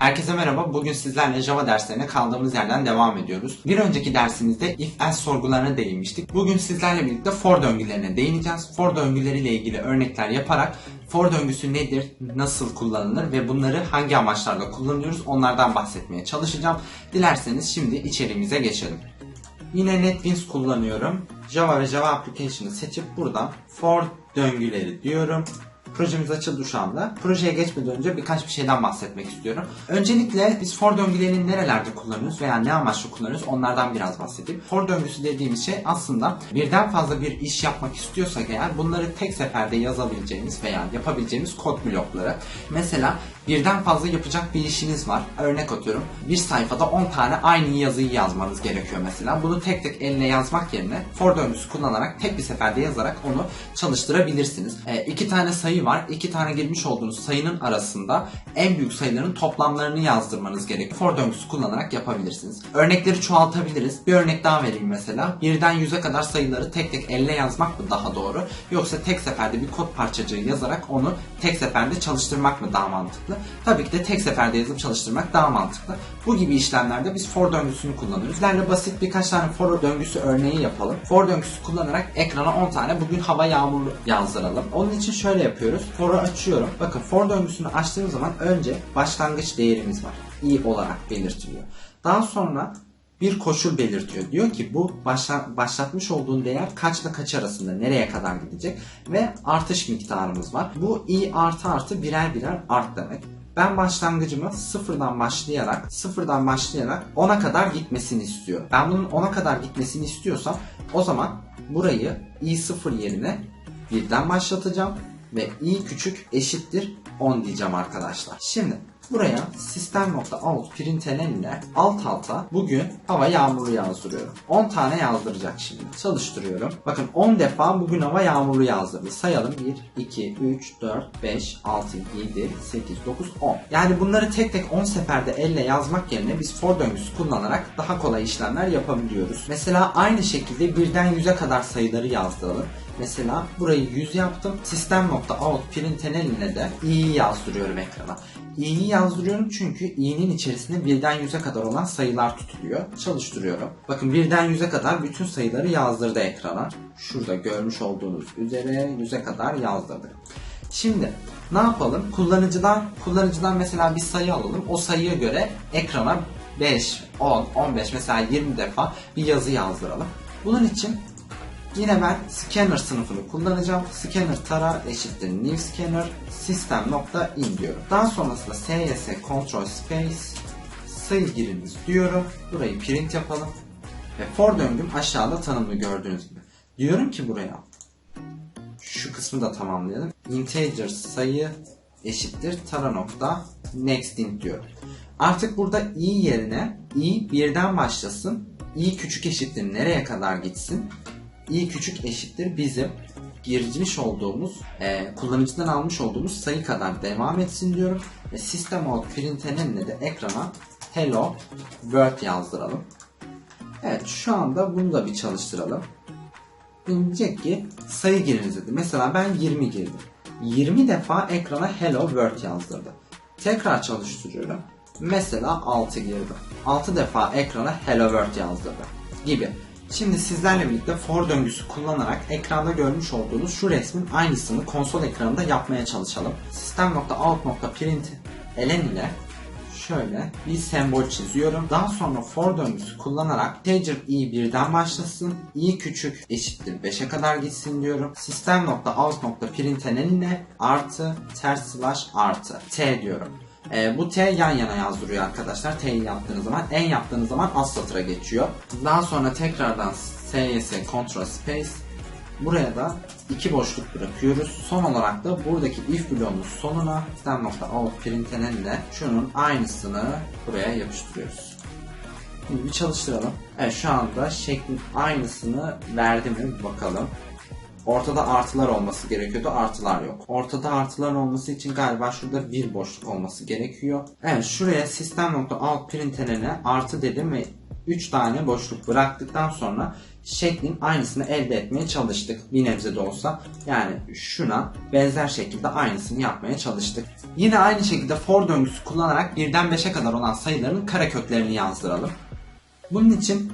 Herkese merhaba. Bugün sizlerle Java derslerine kaldığımız yerden devam ediyoruz. Bir önceki dersimizde if else sorgularına değinmiştik. Bugün sizlerle birlikte for döngülerine değineceğiz. For döngüleriyle ilgili örnekler yaparak for döngüsü nedir, nasıl kullanılır ve bunları hangi amaçlarla kullanıyoruz onlardan bahsetmeye çalışacağım. Dilerseniz şimdi içeriğimize geçelim. Yine NetBeans kullanıyorum. Java ve Java Application'ı seçip buradan for döngüleri diyorum. Projemiz açıldı şu anda. Projeye geçmeden önce birkaç bir şeyden bahsetmek istiyorum. Öncelikle biz for döngülerini nerelerde kullanıyoruz veya ne amaçla kullanıyoruz onlardan biraz bahsedeyim. For döngüsü dediğimiz şey aslında birden fazla bir iş yapmak istiyorsak eğer bunları tek seferde yazabileceğimiz veya yapabileceğimiz kod blokları. Mesela birden fazla yapacak bir işiniz var. Örnek atıyorum. Bir sayfada 10 tane aynı yazıyı yazmanız gerekiyor mesela. Bunu tek tek eline yazmak yerine for döngüsü kullanarak tek bir seferde yazarak onu çalıştırabilirsiniz. E, iki tane sayı var. İki tane girmiş olduğunuz sayının arasında en büyük sayıların toplamlarını yazdırmanız gerekiyor. For döngüsü kullanarak yapabilirsiniz. Örnekleri çoğaltabiliriz. Bir örnek daha vereyim mesela. Birden 100'e kadar sayıları tek tek elle yazmak mı daha doğru? Yoksa tek seferde bir kod parçacığı yazarak onu tek seferde çalıştırmak mı daha mantıklı? Tabii ki de tek seferde yazıp çalıştırmak daha mantıklı. Bu gibi işlemlerde biz for döngüsünü kullanıyoruz. Sizlerle basit birkaç tane for döngüsü örneği yapalım. For döngüsü kullanarak ekrana 10 tane bugün hava yağmurlu yazdıralım. Onun için şöyle yapıyoruz. For'u açıyorum. Bakın for döngüsünü açtığım zaman önce başlangıç değerimiz var. i olarak belirtiliyor. Daha sonra bir koşul belirtiyor. Diyor ki bu başla, başlatmış olduğun değer kaçla kaç arasında nereye kadar gidecek ve artış miktarımız var. Bu i artı artı birer birer art demek. Ben başlangıcımı sıfırdan başlayarak sıfırdan başlayarak 10'a kadar gitmesini istiyor. Ben bunun 10'a kadar gitmesini istiyorsam o zaman burayı i0 yerine birden başlatacağım ve i küçük eşittir 10 diyeceğim arkadaşlar. Şimdi buraya system.out println ile alt alta bugün hava yağmurlu yazdırıyorum. 10 tane yazdıracak şimdi. Çalıştırıyorum. Bakın 10 defa bugün hava yağmurlu yazdırdı. Sayalım 1, 2, 3, 4, 5, 6, 7, 8, 9, 10. Yani bunları tek tek 10 seferde elle yazmak yerine biz for döngüsü kullanarak daha kolay işlemler yapabiliyoruz. Mesela aynı şekilde birden 100'e kadar sayıları yazdıralım. Mesela burayı 100 yaptım. System.out println ile de i'yi yazdırıyorum ekrana. i'yi yazdırıyorum çünkü i'nin içerisinde birden 100'e kadar olan sayılar tutuluyor. Çalıştırıyorum. Bakın birden 100'e kadar bütün sayıları yazdırdı ekrana. Şurada görmüş olduğunuz üzere 100'e kadar yazdırdık. Şimdi ne yapalım? Kullanıcıdan kullanıcıdan mesela bir sayı alalım. O sayıya göre ekrana 5, 10, 15 mesela 20 defa bir yazı yazdıralım. Bunun için Yine ben scanner sınıfını kullanacağım. Scanner tara eşittir new scanner system.in diyorum. Daha sonrasında cs control space sayı giriniz diyorum. Burayı print yapalım. Ve for döngüm aşağıda tanımlı gördüğünüz gibi. Diyorum ki buraya şu kısmı da tamamlayalım. Integer sayı eşittir tara nokta next int diyorum. Artık burada i yerine i birden başlasın. i küçük eşittir nereye kadar gitsin? İ küçük eşittir bizim girmiş olduğumuz, e, kullanıcıdan almış olduğumuz sayı kadar devam etsin diyorum. Ve system out println'le de ekrana hello world yazdıralım. Evet şu anda bunu da bir çalıştıralım. Diyecek ki sayı giriniz dedi. Mesela ben 20 girdim. 20 defa ekrana hello world yazdırdı. Tekrar çalıştırıyorum. Mesela 6 girdim. 6 defa ekrana hello world yazdırdı. Gibi. Şimdi sizlerle birlikte for döngüsü kullanarak ekranda görmüş olduğunuz şu resmin aynısını konsol ekranında yapmaya çalışalım. System.out.print elen ile şöyle bir sembol çiziyorum. Daha sonra for döngüsü kullanarak integer i birden başlasın. i küçük eşittir 5'e kadar gitsin diyorum. System.out.println ile artı ters slash artı t diyorum. E, bu T yan yana yazdırıyor arkadaşlar. T'yi yaptığınız zaman, en yaptığınız zaman alt satıra geçiyor. Daha sonra tekrardan SYS Ctrl Space Buraya da iki boşluk bırakıyoruz. Son olarak da buradaki if bloğunun sonuna system.out println ile şunun aynısını buraya yapıştırıyoruz. Şimdi bir çalıştıralım. Evet şu anda şeklin aynısını verdi mi bakalım. Ortada artılar olması gerekiyordu. Artılar yok. Ortada artılar olması için galiba şurada bir boşluk olması gerekiyor. Evet şuraya system.out println'e artı dedim ve 3 tane boşluk bıraktıktan sonra şeklin aynısını elde etmeye çalıştık. Bir nebze de olsa. Yani şuna benzer şekilde aynısını yapmaya çalıştık. Yine aynı şekilde for döngüsü kullanarak birden 5'e kadar olan sayıların kareköklerini yazdıralım. Bunun için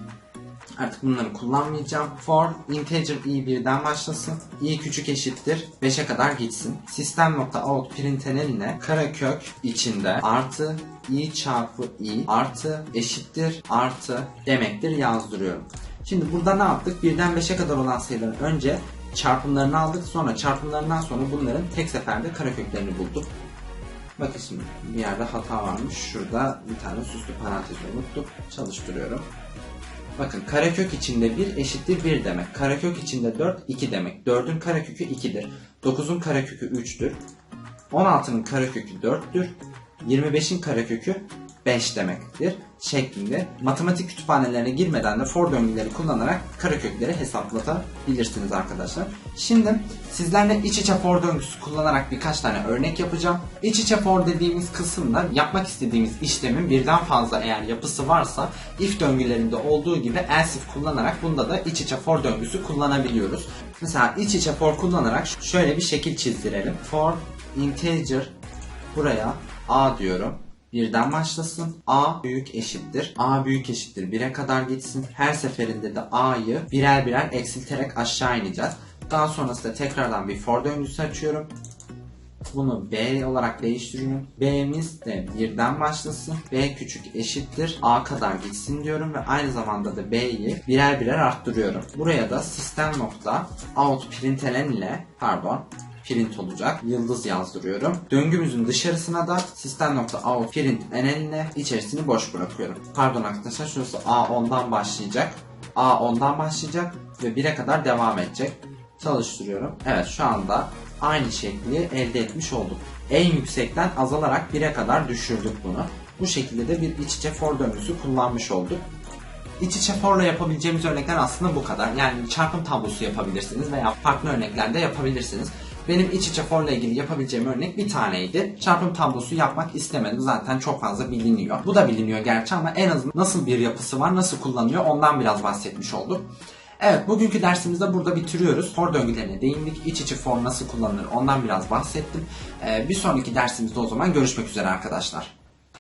Artık bunları kullanmayacağım. For integer i birden başlasın. i küçük eşittir 5'e kadar gitsin. System.out println'ine karekök içinde artı i çarpı i artı eşittir artı demektir yazdırıyorum. Şimdi burada ne yaptık? Birden 5'e kadar olan sayıların önce çarpımlarını aldık. Sonra çarpımlarından sonra bunların tek seferde kareköklerini bulduk. Bakın şimdi bir yerde hata varmış. Şurada bir tane süslü parantez unuttuk. Çalıştırıyorum. Bakın karekök içinde 1 eşittir 1 demek. Karekök içinde 4 2 demek. 4'ün karekökü 2'dir. 9'un karekökü 3'tür. 16'nın karekökü 4'tür. 25'in karekökü 5 demektir şeklinde matematik kütüphanelerine girmeden de for döngüleri kullanarak karekökleri hesaplatabilirsiniz arkadaşlar. Şimdi sizlerle iç içe for döngüsü kullanarak birkaç tane örnek yapacağım. İç içe for dediğimiz kısımda yapmak istediğimiz işlemin birden fazla eğer yapısı varsa if döngülerinde olduğu gibi else if kullanarak bunda da iç içe for döngüsü kullanabiliyoruz. Mesela iç içe for kullanarak şöyle bir şekil çizdirelim. For integer buraya a diyorum birden başlasın. A büyük eşittir. A büyük eşittir 1'e kadar gitsin. Her seferinde de A'yı birer birer eksilterek aşağı ineceğiz. Daha sonrasında tekrardan bir for döngüsü açıyorum. Bunu B olarak değiştiriyorum. B'miz de birden başlasın. B küçük eşittir. A kadar gitsin diyorum ve aynı zamanda da B'yi birer birer arttırıyorum. Buraya da sistem nokta out println ile pardon print olacak. Yıldız yazdırıyorum. Döngümüzün dışarısına da system.out print enelle içerisini boş bırakıyorum. Pardon arkadaşlar şurası A10'dan başlayacak. A10'dan başlayacak ve 1'e kadar devam edecek. Çalıştırıyorum. Evet şu anda aynı şekli elde etmiş olduk. En yüksekten azalarak 1'e kadar düşürdük bunu. Bu şekilde de bir iç içe for döngüsü kullanmış olduk. İç içe for'la yapabileceğimiz örnekler aslında bu kadar. Yani çarpım tablosu yapabilirsiniz veya farklı örnekler de yapabilirsiniz. Benim iç içe for'la ilgili yapabileceğim örnek bir taneydi. Çarpım tablosu yapmak istemedim. Zaten çok fazla biliniyor. Bu da biliniyor gerçi ama en azından nasıl bir yapısı var, nasıl kullanılıyor ondan biraz bahsetmiş olduk. Evet bugünkü dersimizde burada bitiriyoruz. For döngülerine değindik. İç içe for nasıl kullanılır ondan biraz bahsettim. Ee, bir sonraki dersimizde o zaman görüşmek üzere arkadaşlar.